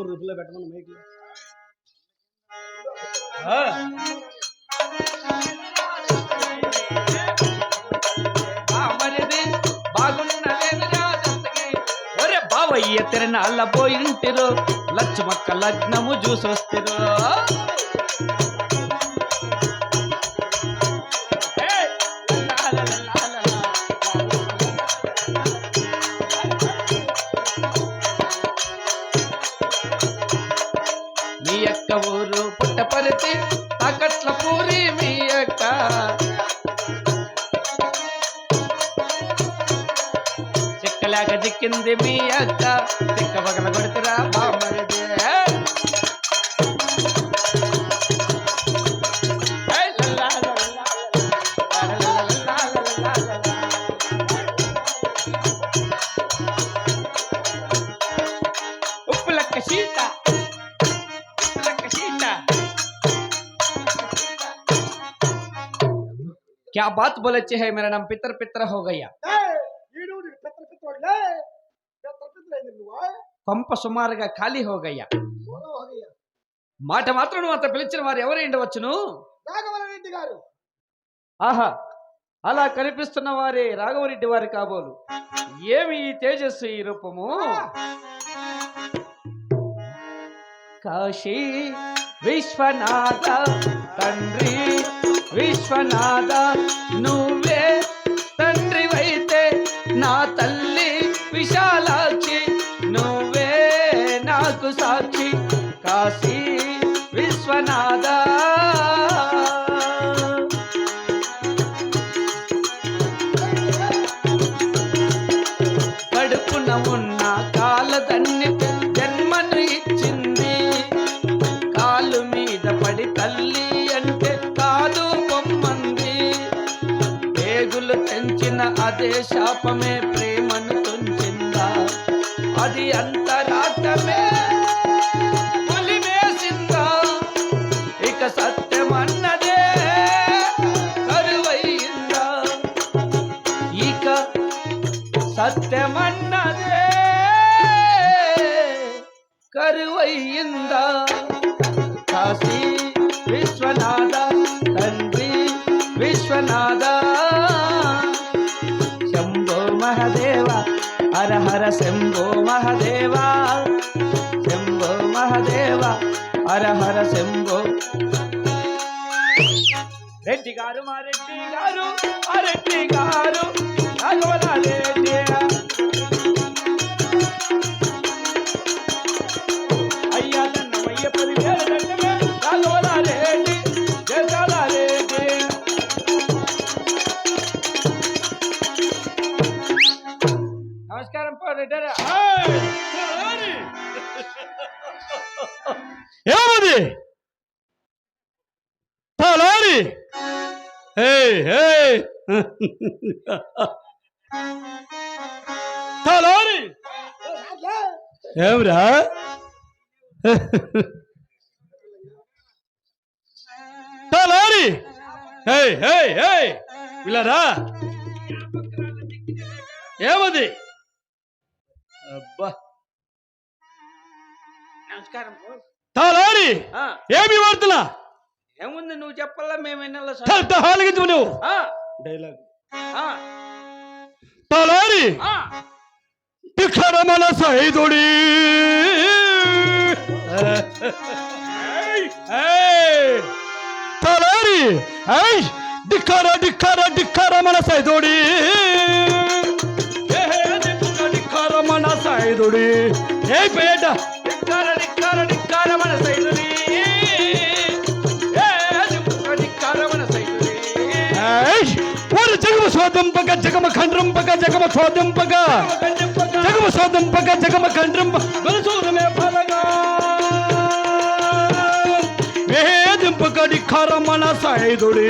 మనుషుల్లో పెట్టమని మైక్ బావయ్య తిరణాల పోయింటిరు లచ్చమక్క లగ్నము చూసొస్తిరు क्या बात बोले चेहरे मेरा नाम पितर पितर हो गया! పంప సుమారుగా ఖాళీ హోగయ్య. మాట మాత్రం నువ్వు అంత పిలిచిన వారు ఎవరు ఉండవచ్చును రాఘవరెడ్డి గారు ఆహా అలా కనిపిస్తున్న వారే రాఘవరెడ్డి వారి కాబోలు ఏమి ఈ తేజస్సు ఈ రూపము కాశీ విశ్వనాథ తండ్రి విశ్వనాథ నువ్వే తండ్రివైతే నా తల్లి విశాలాక్షి అదే శాపమే ప్రేమను తుంచిందా? అది అంత మహదేవ. హర హర శంభో మహదేవ. శంభో మహదేవ. హర హర శంభో. రెడ్డి గారు మా రెడ్డి గారు ఆ రెడ్డి గారు. రాఘవల రెడ్డి. హే హే తలారి ఏమిరా తలారి హే హే హే పిల్లరా ఏమది అబ్బా నమస్కారం ఆ, ఏమి వాడుతున్నా ఏముంది నువ్వు చెప్పాలా? మేము హాలిగించు నువ్వు ఆ, డైలాగ్. ఆ, తలారి. ఆ. ఇక్కడ మన సైదుడి తలారి. ఐ డిక్కర డిక్కర డిక్కర మన సైదుడి డిక్కర మన సైదుడి. ఏ పేట జగమ శోధింపక జగమ ఖండ్రంపక జగమ శోధింపక జగమ శోధింపక జగమ ఖండ్రంప బలసూరమే ఫలగా వేదింపక డిక్కర మన సైదుడి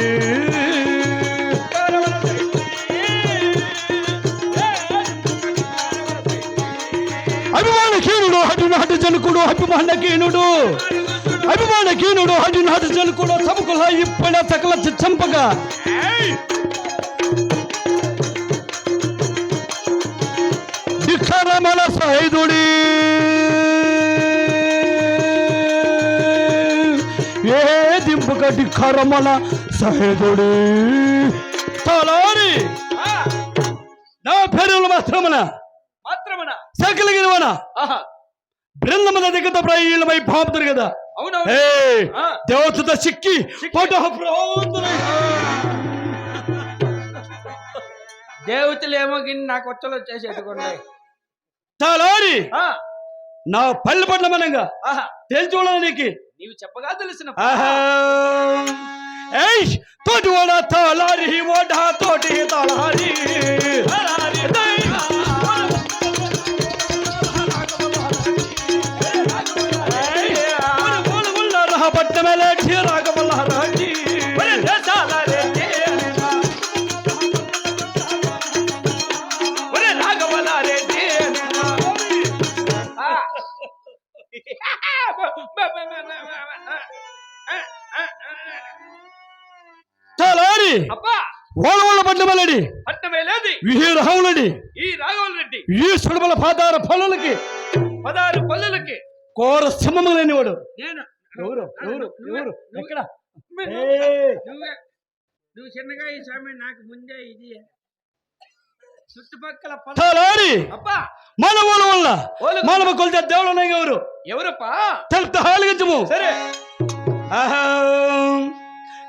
ధిక్కార మన సైదుని. ఏ, ధిక్కార మన సైదుని. అభిమాన కీనుడు హటు నాటు జనుకుడు అభిమాన కీనుడు అభిమాన కీనుడు హటు నాటు జనుకుడు సముకుల ఇప్పడ సకల చంపగా ప్రేమల సైదుడి. ఏ దింపు దింపుకటి కరమల సహేదుడి తలారి. నా పేరులు మాత్రమున. మాత్రమున. సకల గిరివన బృందమున దిగత ప్రయీలమై పాపుతారు కదా. ఏ దేవతతో చిక్కి ఫోటో దేవతలేమో గిన్ని నాకు వచ్చలో చేసేట్టుకోండి తలారి ఆ, నా పల్లె పట్ల మనంగా ఆహా తెలుసుకోవడానికి నీవు చెప్పగా తెలిసిన. తోటి ఓడ తలారి తలారి. ఓల ఓల పట్టమేలడి ఈ రాఘవల్ రెడ్డి. ఈ సుడబల పాదార పనులకి పదహారు పల్లెలకి కోర సింహము లేనివాడు. ఎవరు? ఎవరు? ఎవరు? ఎక్కడ? నువ్వు- చిన్నగా ఈ స్వామి నాకు ముందే ఇది. చుట్టుపక్కల మన ఓల వల్ల. మానవ కొలిచే దేవుడు ఉన్నాయి ఎవరు? ఎవరప్పా? తెలుపుతా హాలిగించము సరే. ఆహా.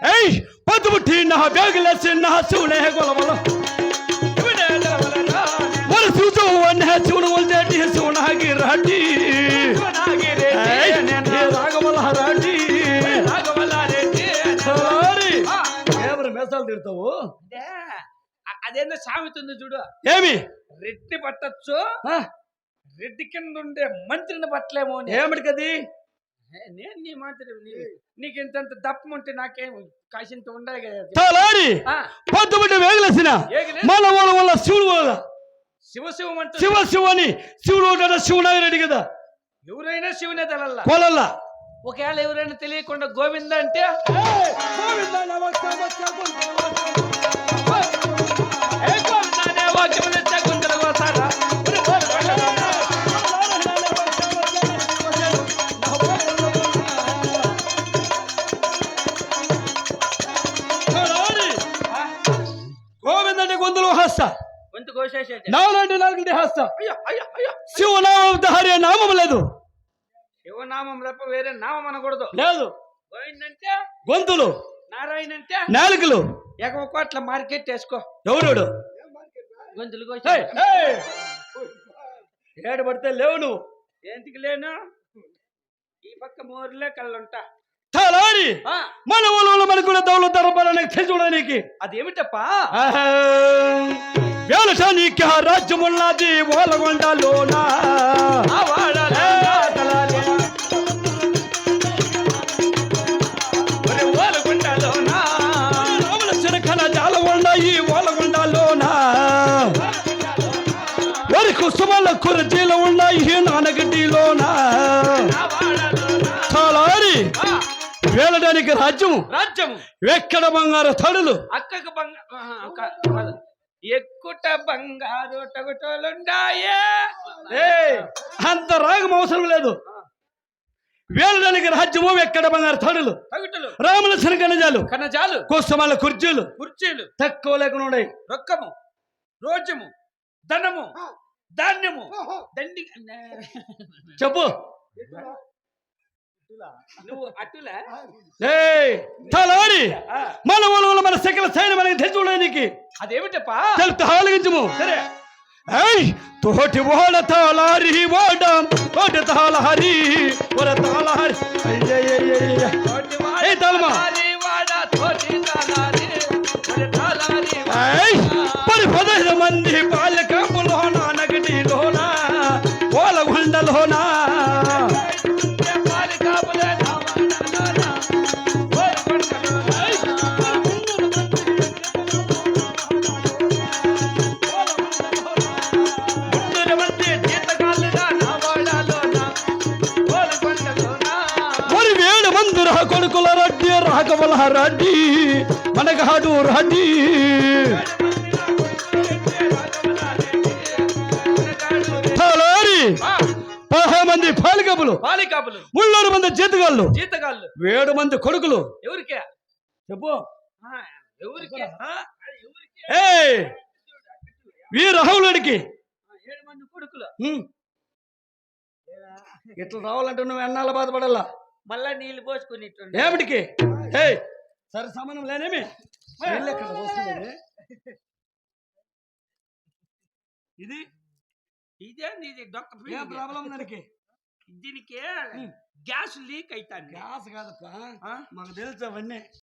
ఏయ్ పద్దుబుట్టి నా బేగలేసి నా శివునే గొలవల శివుడు అన్న శివుడు వల్దేటి శివునాగి రాటి ఏయ్, ఏ రాగవల రాటి తలారి ఎవరు మేసాలు తిడతావు? అదేందో సామెత ఉంది చూడు. ఏమి? రెడ్డి పట్టచ్చు. ఆ, రెడ్డి కింద ఉండే మంత్రిని పట్టలేమో అని. ఏమిటికది? ఏ, నేను నీ మంత్రి నీ- నీకు ఇంతంత దప్పం ఉంటే నాకేం కాసింత ఉండాలి కదా తలారి ఆ, పద్దుబుట్టి వేగలేసిన? మన ఓల వల్ల శివుడు వల్ల. శివ శివ మంత్రి శివ శివని శివుడు ఉంటాడు? శివునాగి రెడ్డి కదా. ఎవరైనా శివునే తెలల్లా? కొలల్లా. ఒకవేళ ఎవరైనా తెలియకుండా గోవింద అంటే? గోవింద అనే వాక్యం తెచ్చా గుండెలు నాలుగు హస్త అయ్యో అయ్యో అయ్యో. శివనామధారి నామం లేదు. శివనామం తప్ప వేరే నామం అనకూడదు. లేదు. గోవిందంటే గొంతులు. నారాయణ అంటే నాలుకలు. ఎగవ కోట్ల మార్కెట్ వేసుకో. ఎవడు గొంతులు. ఏడు పడితే లేవు నువ్వు. ఏంటికి లేను? ఈ పక్క మోర్లే కళ్ళుంటా. తలారి మన ఊళ్ళో మనకు కూడా దౌలు తరపాలని చూడడానికి అదేమిటప్పా? వేలటానికి ఆ రాజ్యమున్నది ఓలగొండలోనా. కుసుమల కురజీలు ఉన్నాయి నానగడ్డిలోనా. ఆ, వేలడానికి రాజ్యము. రాజ్యము. ఎక్కడ బంగారు తడులు. అక్కకు బంగారు ఎక్కుట బంగారు టగుటోలుండాయే ఏయ్, అంత రాగం అవసరం లేదు. వేలడానికి రాజ్యము ఎక్కడ బంగారు తడులు? తగుటలు. రాముల శనగనజాలు కనజాలు కుసుమల కుర్చీలు. కుర్చీలు. తక్కువ లేకుండా ఉన్నాయి. రొక్కము రోజము ధనము ధాన్యము. దండి చెప్పు. నువ్వు అటులా? మన ఊళ్ళో మన సకల సైన్యం మనకి తెచ్చుకోవడానికి అదేమిటప్పా తెలుపు హాలగించము సరే ఏయ్ తోటి ఓడ తాళారి ఓడ తోటి తాళారి ఒర తాళారి ఏయ్ తలమా. తాళారి వాడ తోటి తాళారి, ఒరే తాళారి. వాడ. ఏయ్ పది పదహైదు మంది బాల్యకాపులోన రాఘవల రడ్డి మనగాడు రడ్డి తలారి పదహై మంది పాలికబులు బాలికాపులు ముళ్ళూరు మంది జీతగాళ్ళు జీతగాళ్ళు. ఏడు మంది కొడుకులు. ఎవరికే? చెప్పు. ఎవరికే? ఏ వీరహవులుడికి ఏడు మంది కొడుకులు. ఇట్లా రావాలంటే నువ్వు ఎన్నాళ్ళు బాధపడాలా? మళ్ళా నీళ్ళు పోసుకుని ఏమిటికి? సరే సమానం లేనేమి? ఇది? ఇదే? ఏ ఫ్రీ ప్రాబ్లం దానికి? దీనికి గ్యాస్ లీక్ అవుతాను గ్యాస్ కాదప్ప. మాకు తెలుసు అవన్నీ.